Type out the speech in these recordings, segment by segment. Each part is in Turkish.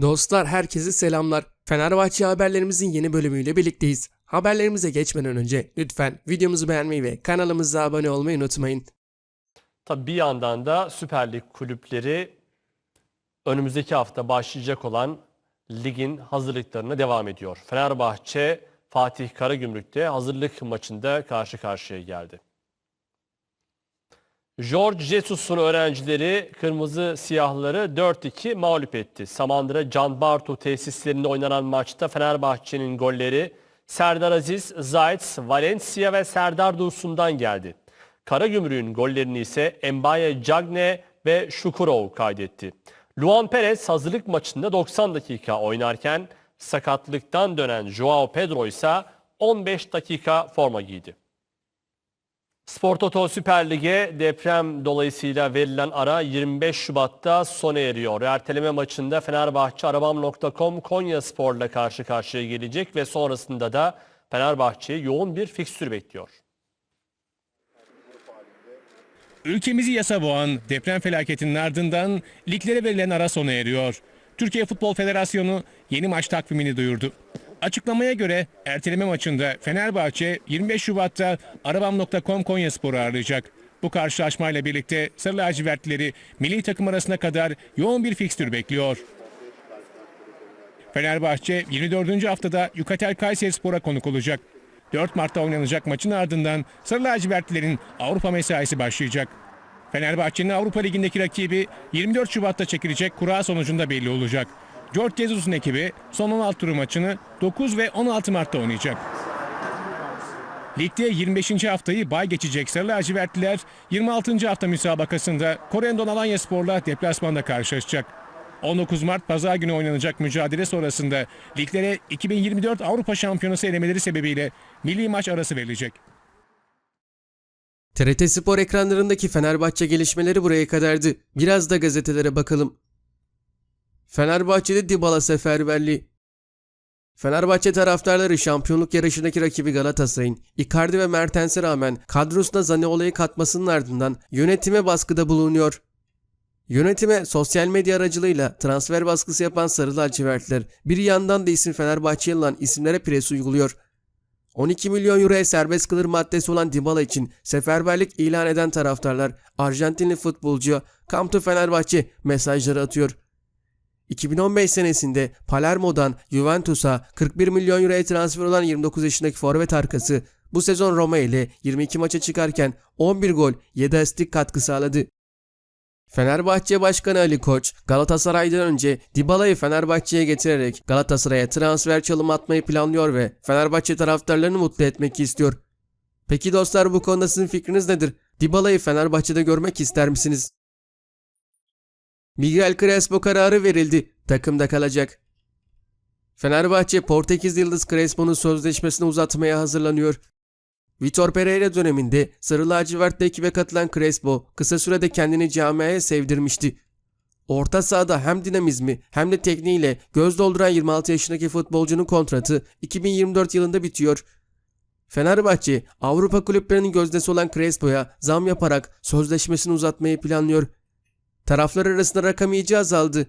Dostlar herkese selamlar. Fenerbahçe haberlerimizin yeni bölümüyle birlikteyiz. Haberlerimize geçmeden önce lütfen videomuzu beğenmeyi ve kanalımıza abone olmayı unutmayın. Tabii bir yandan da Süper Lig kulüpleri önümüzdeki hafta başlayacak olan ligin hazırlıklarına devam ediyor. Fenerbahçe Fatih Karagümrük'te hazırlık maçında karşı karşıya geldi. George Jesus'un öğrencileri Kırmızı Siyahları 4-2 mağlup etti. Samandıra Can Bartu tesislerinde oynanan maçta Fenerbahçe'nin golleri Serdar Aziz, Zayt, Valencia ve Serdar Dursun'dan geldi. Karagümrük'ün gollerini ise Mbaye Cagne ve Şukurov kaydetti. Luan Perez hazırlık maçında 90 dakika oynarken sakatlıktan dönen Joao Pedro ise 15 dakika forma giydi. Spor Toto Süper Lig'e deprem dolayısıyla verilen ara 25 Şubat'ta sona eriyor. Erteleme maçında Fenerbahçe Arabam.com Konya Spor'la karşı karşıya gelecek ve sonrasında da Fenerbahçe'yi yoğun bir fikstür bekliyor. Ülkemizi yasa boğan deprem felaketinin ardından liglere verilen ara sona eriyor. Türkiye Futbol Federasyonu yeni maç takvimini duyurdu. Açıklamaya göre erteleme maçında Fenerbahçe 25 Şubat'ta Arabam.com Konya Spor'u ağırlayacak. Bu karşılaşmayla birlikte Sarı lacivertlileri milli takım arasına kadar yoğun bir fikstür bekliyor. Fenerbahçe 24. haftada Yukatel Kayseri Spor'a konuk olacak. 4 Mart'ta oynanacak maçın ardından Sarı lacivertlilerin Avrupa mesaisi başlayacak. Fenerbahçe'nin Avrupa Ligi'ndeki rakibi 24 Şubat'ta çekilecek kura sonucunda belli olacak. George Jesus'un ekibi son 16 turu maçını 9 ve 16 Mart'ta oynayacak. Ligde 25. haftayı bay geçecek Sarı lacivertliler 26. hafta müsabakasında Korendon Alanya Spor'la deplasmanda karşılaşacak. 19 Mart Pazar günü oynanacak mücadele sonrasında liglere 2024 Avrupa Şampiyonası elemeleri sebebiyle milli maç arası verilecek. TRT Spor ekranlarındaki Fenerbahçe gelişmeleri buraya kadardı. Biraz da gazetelere bakalım. Fenerbahçe'de Dybala seferberliği. Fenerbahçe taraftarları şampiyonluk yarışındaki rakibi Galatasaray'ın Icardi ve Mertens'e rağmen kadrosuna Zaniolo'yu katmasının ardından yönetime baskıda bulunuyor. Yönetime sosyal medya aracılığıyla transfer baskısı yapan Sarı lacivertler bir yandan da isim Fenerbahçe'ye alınan isimlere pres uyguluyor. 12 milyon euroya serbest kalır maddesi olan Dybala için seferberlik ilan eden taraftarlar Arjantinli futbolcuya Come to Fenerbahçe mesajları atıyor. 2015 senesinde Palermo'dan Juventus'a 41 milyon euroya transfer olan 29 yaşındaki forvet arkası bu sezon Roma ile 22 maça çıkarken 11 gol 7 asistlik katkı sağladı. Fenerbahçe Başkanı Ali Koç, Galatasaray'dan önce Dybala'yı Fenerbahçe'ye getirerek Galatasaray'a transfer çalım atmayı planlıyor ve Fenerbahçe taraftarlarını mutlu etmek istiyor. Peki dostlar bu konuda sizin fikriniz nedir? Dybala'yı Fenerbahçe'de görmek ister misiniz? Miguel Crespo kararı verildi. Takımda kalacak. Fenerbahçe Portekiz Yıldız Crespo'nun sözleşmesini uzatmaya hazırlanıyor. Vitor Pereira döneminde Sarı Lacivert'te ekibe katılan Crespo kısa sürede kendini camiaya sevdirmişti. Orta sahada hem dinamizmi hem de tekniğiyle göz dolduran 26 yaşındaki futbolcunun kontratı 2024 yılında bitiyor. Fenerbahçe Avrupa kulüplerinin gözdesi olan Crespo'ya zam yaparak sözleşmesini uzatmayı planlıyor. Taraflar arasında rakam iyice azaldı.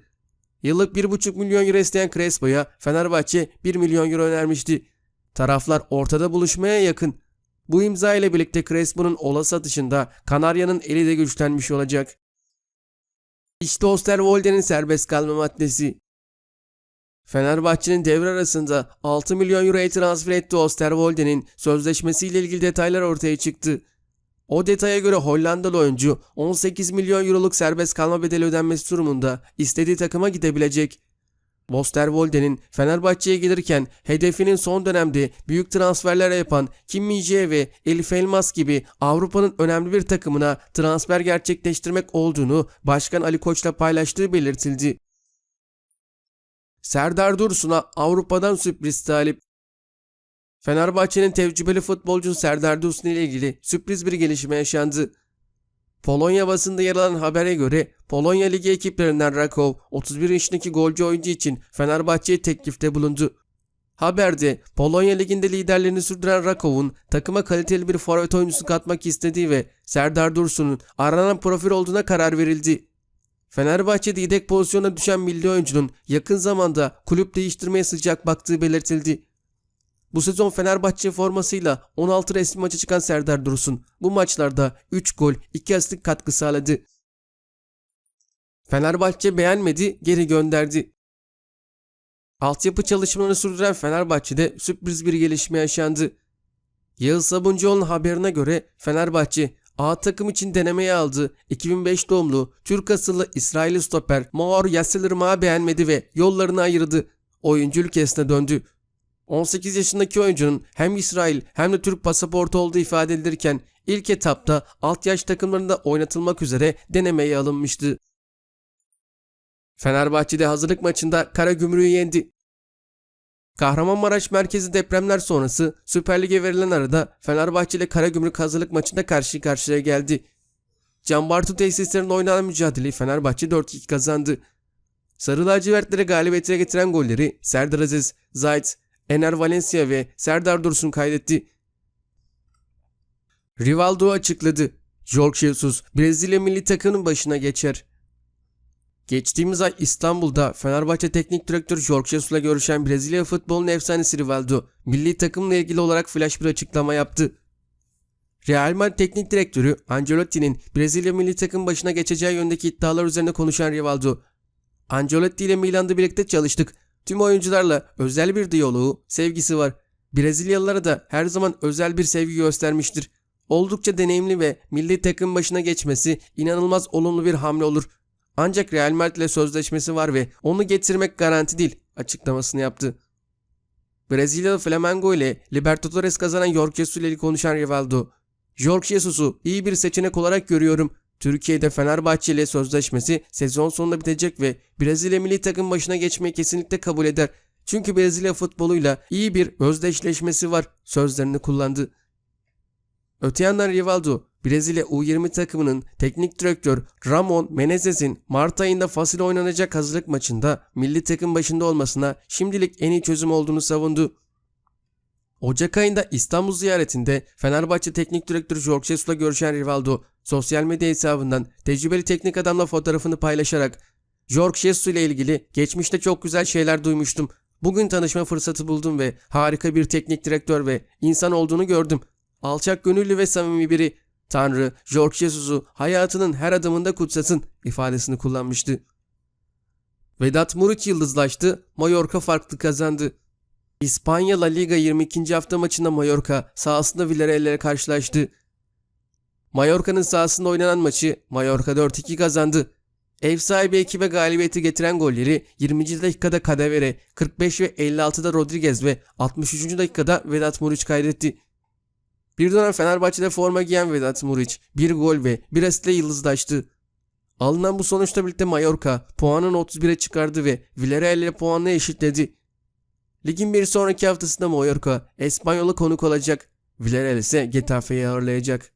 Yıllık 1,5 milyon euro isteyen Crespo'ya Fenerbahçe 1 milyon euro önermişti. Taraflar ortada buluşmaya yakın. Bu imza ile birlikte Crespo'nun olası atışında Kanarya'nın eli de güçlenmiş olacak. İşte Osterwolde'nin serbest kalma maddesi. Fenerbahçe'nin devre arasında 6 milyon euroya transfer ettiği Osterwolde'nin sözleşmesiyle ilgili detaylar ortaya çıktı. O detaya göre Hollandalı oyuncu 18 milyon euroluk serbest kalma bedeli ödenmesi durumunda istediği takıma gidebilecek. Osterwolde'nin Fenerbahçe'ye gelirken hedefinin son dönemde büyük transferler yapan Kim ve Elif Elmas gibi Avrupa'nın önemli bir takımına transfer gerçekleştirmek olduğunu Başkan Ali Koç'la paylaştığı belirtildi. Serdar Dursun'a Avrupa'dan sürpriz talip. Fenerbahçe'nin tecrübeli futbolcusu Serdar Dursun ile ilgili sürpriz bir gelişme yaşandı. Polonya basında yer alan habere göre Polonya Ligi ekiplerinden Rakov 31 yaşındaki golcü oyuncu için Fenerbahçe'ye teklifte bulundu. Haberde Polonya Ligi'nde liderliğini sürdüren Rakov'un takıma kaliteli bir forvet oyuncusu katmak istediği ve Serdar Dursun'un aranan profil olduğuna karar verildi. Fenerbahçe'de yedek pozisyona düşen milli oyuncunun yakın zamanda kulüp değiştirmeye sıcak baktığı belirtildi. Bu sezon Fenerbahçe formasıyla 16 resmi maça çıkan Serdar Dursun bu maçlarda 3 gol 2 asistlik katkı sağladı. Fenerbahçe beğenmedi, geri gönderdi. Altyapı çalışmalarını sürdüren Fenerbahçe'de sürpriz bir gelişme yaşandı. Yağız Sabuncuoğlu'nun haberine göre Fenerbahçe A takım için denemeye aldı. 2005 doğumlu Türk asıllı İsrail stoper Maor Yasselirmak'ı beğenmedi ve yollarını ayırdı. Oyuncu ülkesine döndü. 18 yaşındaki oyuncunun hem İsrail hem de Türk pasaportu olduğu ifade edilirken ilk etapta alt yaş takımlarında oynatılmak üzere denemeye alınmıştı. Fenerbahçe'de hazırlık maçında Karagümrük'ü yendi. Kahramanmaraş merkezi depremler sonrası Süper Lig'e verilen arada Fenerbahçe ile Karagümrük hazırlık maçında karşı karşıya geldi. Can Bartu tesislerinde oynanan mücadeleyi Fenerbahçe 4-2 kazandı. Sarı lacivertlere galibiyete getiren golleri Serdar Aziz, Zayt, Ener Valencia ve Serdar Dursun kaydetti. Rivaldo açıkladı. Jorge Jesus Brezilya milli takımının başına geçer. Geçtiğimiz ay İstanbul'da Fenerbahçe Teknik Direktörü Jorge Jesus'la görüşen Brezilya futbolunun efsanesi Rivaldo, milli takımla ilgili olarak flash bir açıklama yaptı. Real Madrid Teknik Direktörü Ancelotti'nin Brezilya milli takım başına geçeceği yönündeki iddialar üzerine konuşan Rivaldo, Ancelotti ile Milan'da birlikte çalıştık. Tüm oyuncularla özel bir diyaloğu, sevgisi var. Brezilyalılara da her zaman özel bir sevgi göstermiştir. Oldukça deneyimli ve milli takım başına geçmesi inanılmaz olumlu bir hamle olur. Ancak Real Madrid ile sözleşmesi var ve onu getirmek garanti değil açıklamasını yaptı. Brezilyalı Flamengo ile Libertadores kazanan Jorge Jesus konuşan Rivaldo, Jorge Jesus'u iyi bir seçenek olarak görüyorum. Türkiye'de Fenerbahçe ile sözleşmesi sezon sonunda bitecek ve Brezilya milli takım başına geçmeyi kesinlikle kabul eder. Çünkü Brezilya futboluyla iyi bir özdeşleşmesi var sözlerini kullandı. Öte yandan Rivaldo, Brezilya U20 takımının teknik direktör Ramon Menezes'in Mart ayında Fasil oynanacak hazırlık maçında milli takım başında olmasına şimdilik en iyi çözüm olduğunu savundu. Ocak ayında İstanbul ziyaretinde Fenerbahçe Teknik Direktörü Jorge Jesus'la görüşen Rivaldo, sosyal medya hesabından tecrübeli teknik adamla fotoğrafını paylaşarak Jorge Jesus ile ilgili geçmişte çok güzel şeyler duymuştum. Bugün tanışma fırsatı buldum ve harika bir teknik direktör ve insan olduğunu gördüm. Alçak gönüllü ve samimi biri. Tanrı Jorge Jesus'u hayatının her adımında kutsasın ifadesini kullanmıştı. Vedat Muriç yıldızlaştı, Mallorca farklı kazandı. İspanya La Liga 22. hafta maçında Mallorca sahasında Villarreal'le karşılaştı. Mallorca'nın sahasında oynanan maçı Mallorca 4-2 kazandı. Ev sahibi ekibe galibiyeti getiren golleri 20. dakikada Kadevere, 45 ve 56'da Rodriguez ve 63. dakikada Vedat Muriç kaydetti. Bir dönem Fenerbahçe'de forma giyen Vedat Muriç bir gol ve bir asistle yıldızlaştı. Alınan bu sonuçla birlikte Mallorca puanını 31'e çıkardı ve Villarreal ile puanla eşitledi. Ligin bir sonraki haftasında Mallorca Espanyol'a konuk olacak. Villarreal ise Getafe'yi ağırlayacak.